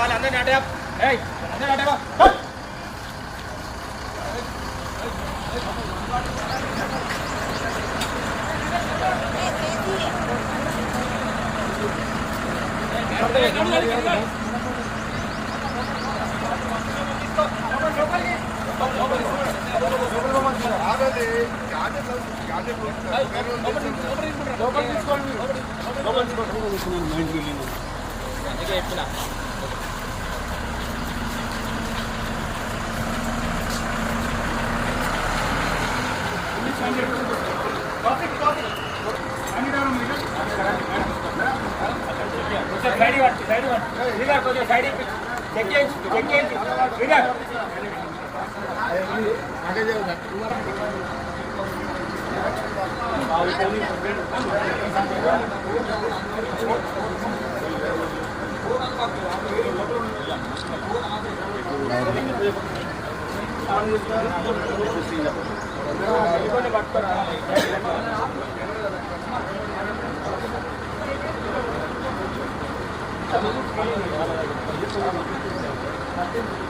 వాళ్ళు అందరినీ అటే ఏయ్ అందరినీ అటే ಆಗದೆ ಯಾವುದೇ ಯಾವುದೇ లోపల తీసుకోండి లోపల తీసుకోండి మైండ్ బిల్డింగ్ అందుకే చెప్తున్నా సైడ్ శ్రీగా కొంచెం సైడ్ చెక్ చేయించు చెక్ చేయించు. శ్రీగా పట్టుకోరా. Thank you.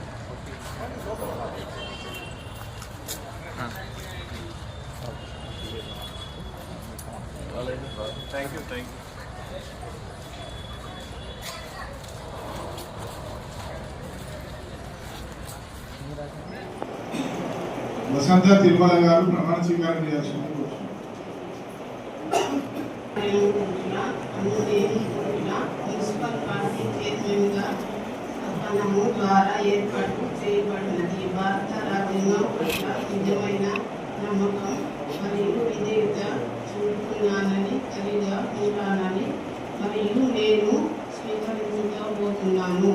వసంత తిరుమల గారు ప్రమాణ స్వీకారం చేయాల్సింది మున్సిపల్ పార్టీ చైర్మన్గా పథనము ద్వారా ఏర్పాటు చేయబడినది భారత రాజ్యాంగం పట్ల నిజమైన నమ్మకం మరియు విధేయత చూపుతున్నానని కలిగా ఉంటానని మరియు నేను స్వీకరించబోతున్నాను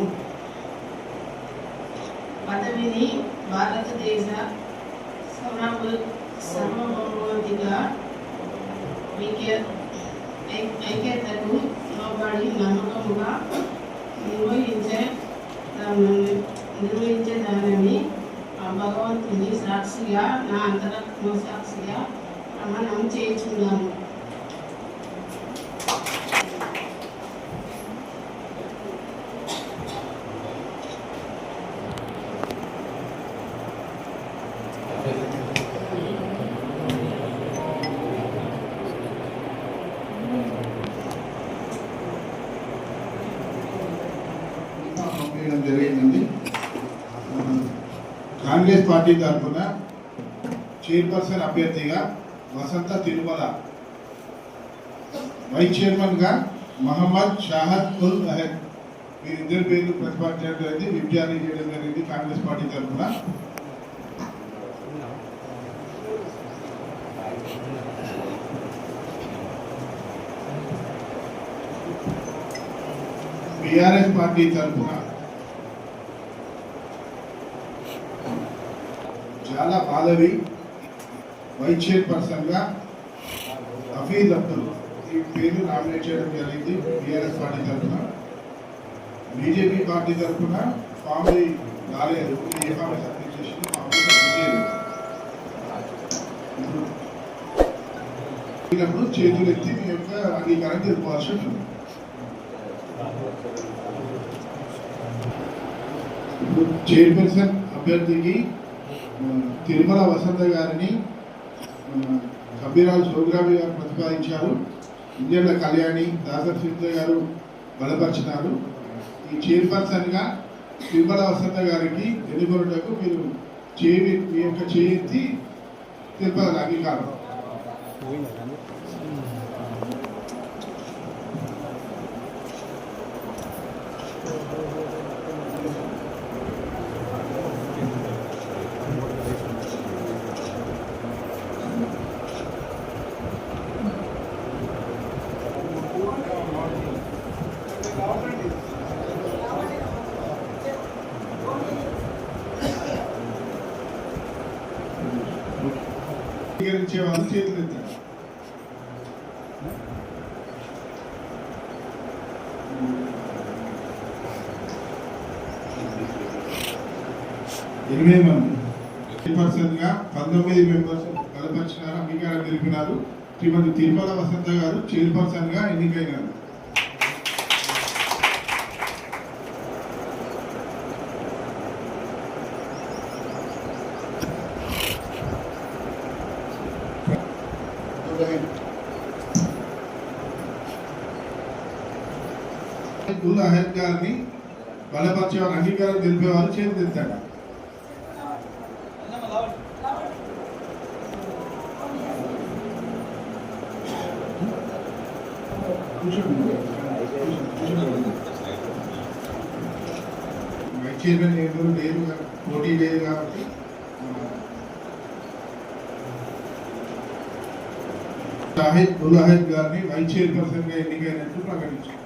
పదవిని భారతదేశ సర్వ సర్వభౌమాధిగా ఐ- ఐక్యతకు లోబడి నమ్మకముగా నిర్వహించే నిర్వహించేదానని ఆ భగవంతుని సాక్షిగా నా అంతరాత్మ సాక్షిగా ప్రమాణం చేయించున్నాను జరిగిందండి. కాంగ్రెస్ పార్టీ తరఫున చైర్పర్సన్ అభ్యర్థిగా వసంత తిరుమల. వైస్ చైర్మన్గా మహమ్మద్ షాహద్ ఉల్ అహెద్. వీరిద్దరి పేర్లు ప్రతిపాదించడం జరిగింది. విద్యార్థి చేయడం జరిగింది కాంగ్రెస్ పార్టీ తరఫున. బీఆర్ఎస్ పార్టీ తరఫున. చాలా బాధవి. వైస్ చైర్పర్సన్గా హఫీజ్ అబ్దుల్ పేరు నామినేట్ చేయడం జరిగింది బీఆర్ఎస్ పార్టీ తరఫున. బీజేపీ పార్టీ తరఫున ఫామ్ రాలేదు. ఏ ఫామ్ సబ్మిట్ చేసింది ఫామ్ ఇప్పుడు చేతులు ఎత్తి మీ యొక్క అంగీకారం తెలుపుకోవాల్సి ఉంటుంది. ఇప్పుడు చైర్పర్సన్ అభ్యర్థికి తిరుమల వసంత గారిని ఆ, కబీరాల్ సోగ్రామి గారు ప్రతిపాదించారు. ఇండియన్ల కళ్యాణి దాసర్ సింధ గారు బలపరిచినారు. ఈ చైర్పర్సన్గా గా వసంత గారికి ఎన్నుకొనుటకు మీరు చేయి మీ యొక్క చేతి తిరుపతి అంగీకారం. స్వీకరించే వాళ్ళు చేతులు ఎత్తారు. ఎనిమిది మంది. పర్సన్గా పంతొమ్మిది మెంబర్స్ బలపరిచినారు అంగీకారం తెలిపినారు. శ్రీమతి తిరుమల వసంత గారు చైర్పర్సన్గా ఎన్నికైనారు. గుల్ అహద్ గారిని బలపరిచేవారు అంగీకారం తెలిపేవారు చేతులు ఎత్తాడు వైస్ చైర్మన్ ఎవరు లేరు కా- పోటీ లేదు కాబట్టి షాహిద్ గుల్ అహద్ గారిని వైస్ చైర్పర్సన్గా ఎన్నికైనట్టు ప్రకటించారు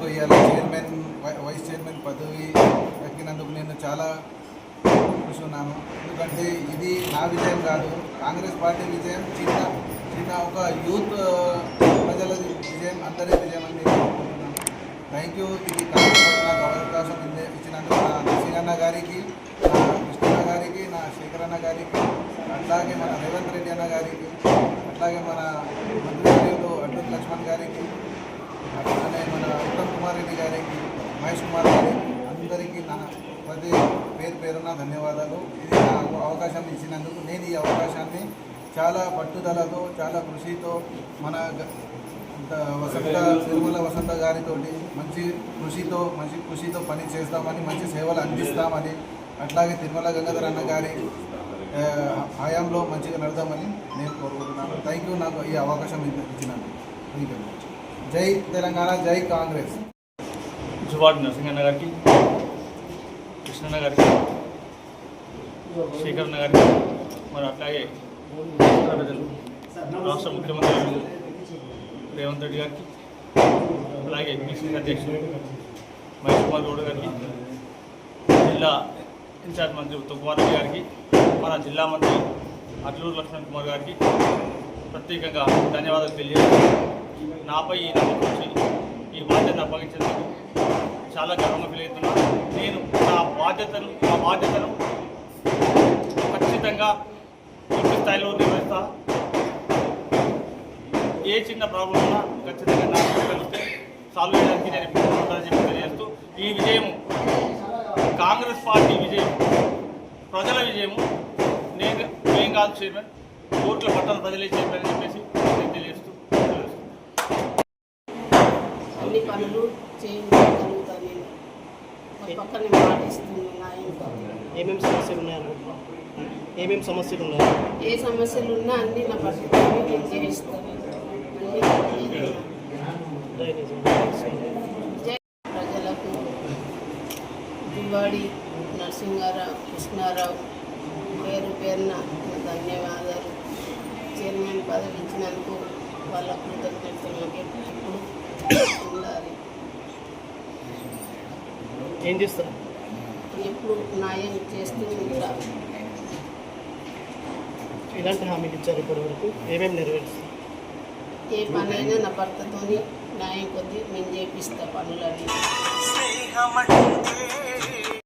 ఇవాళ చైర్మన్ వై- వైస్ చైర్మన్ పదవి దక్కినందుకు నేను చాలా కూర్చున్నాను ఎందుకంటే ఇది నా విజయం కాదు కాంగ్రెస్ పార్టీ విజయం చిన్న చిన్న ఒక యూత్ ప్రజల విజయం అందరి విజయం అని నేను అనుకుంటున్నాను థ్యాంక్ యూ ఇది కాంగ్రెస్ నాకు అవకాశం ఇచ్చే- ఇచ్చినందుకు నా నరసింహన్న గారికి నా కృష్ణ గారికి నా శేఖరన్న గారికి అట్లాగే మన రేవంత్ రెడ్డి అన్న గారికి అట్లాగే మన మంత్రి అడ్డు లక్ష్మణ్ గారికి అట్లానే మన ఉత్తమ్ కుమార్ రెడ్డి గారికి మహేష్ కుమార్ గారికి అందరికీ నా ప్రతి పేరు పేరున ధన్యవాదాలు. ఇది నాకు అవకాశం ఇచ్చినందుకు నేను ఈ అవకాశాన్ని చాలా పట్టుదలతో చాలా కృషితో మన వసంత తిరుమల వసంత గారితో మంచి కృషితో మంచి కృషితో పని చేస్తామని మంచి సేవలు అందిస్తామని అట్లాగే తిరుమల గంగాధర్ అన్న గారి హయాంలో మంచిగా నడదామని నేను కోరుకుంటున్నాను. థ్యాంక్ యూ నాకు ఈ అవకాశం ఇచ్చినాను థ్యాంక్ యూ జై తెలంగాణ జై కాంగ్రెస్ జువాడ్ నరసింహన్న గారికి కృష్ణన్న గారికి శేఖరన్న గారికి మరి అట్లాగే ప్రజలు రాష్ట్ర ముఖ్యమంత్రి రేవంత్ రెడ్డి గారికి అలాగే పిసిసి అధ్యక్షులు మహేష్ కుమార్ గౌడ్ గారికి జిల్లా ఇన్ఛార్జ్ మంత్రి ఉత్తమ్ కుమార్ రెడ్డి గారికి మన జిల్లా మంత్రి అట్లూరు లక్ష్మణ్ కుమార్ గారికి ప్రత్యేకంగా ధన్యవాదాలు తెలియజేస్తున్నాను నాపై ఈ నమ్మకం ఈ బాధ్యత అప్పగించినందుకు చాలా గర్వంగా ఫీల్ అవుతున్నాను నేను నా బాధ్యతను నా బాధ్యతను ఖచ్చితంగా పూర్తి స్థాయిలో నిర్వహిస్తా. ఏ చిన్న ప్రాబ్లం ఉన్నా ఖచ్చితంగా నాకు కలిస్తే సాల్వ్ చేయడానికి నేను ఎప్పుడు చెప్పి తెలియజేస్తూ ఈ విజయం కాంగ్రెస్ పార్టీ విజయం ప్రజల విజయము నేను నేను కాదు చైర్మన్ కోట్ల పట్టణ ప్రజలే చైర్మన్ అని చెప్పేసి నేను తెలియజేస్తూ అన్ని పనులు చేయించగలుగుతా నేను పక్కన మాటిస్తున్నాయి ఏమేమి సమస్యలు ఉన్నాయనుకుంటున్నాం ఏమేమి సమస్యలు ఉన్నాయి ఏ సమస్యలు ఉన్నా అన్ని నా నేను చేయిస్తాను జై ప్రజలకు. దివాడి నరసింహారావు కృష్ణారావు పేరు పేరున ధన్యవాదాలు. చైర్మన్ పదవి ఇచ్చినందుకు వాళ్ళ కృతజ్ఞతలు ఎప్పుడు ఉండాలి ఏం చేస్తారు? ఎప్పుడు న్యాయం చేస్తూ ఉంటా ఎలాంటి హామీలు ఇచ్చారు ఇప్పటి వరకు ఏమేమి నెరవేరుస్తారు? ఏ పనైనా నా భర్తతోని న్యాయం కొద్దీ నేను చేపిస్తా పనులని స్నేహమంటే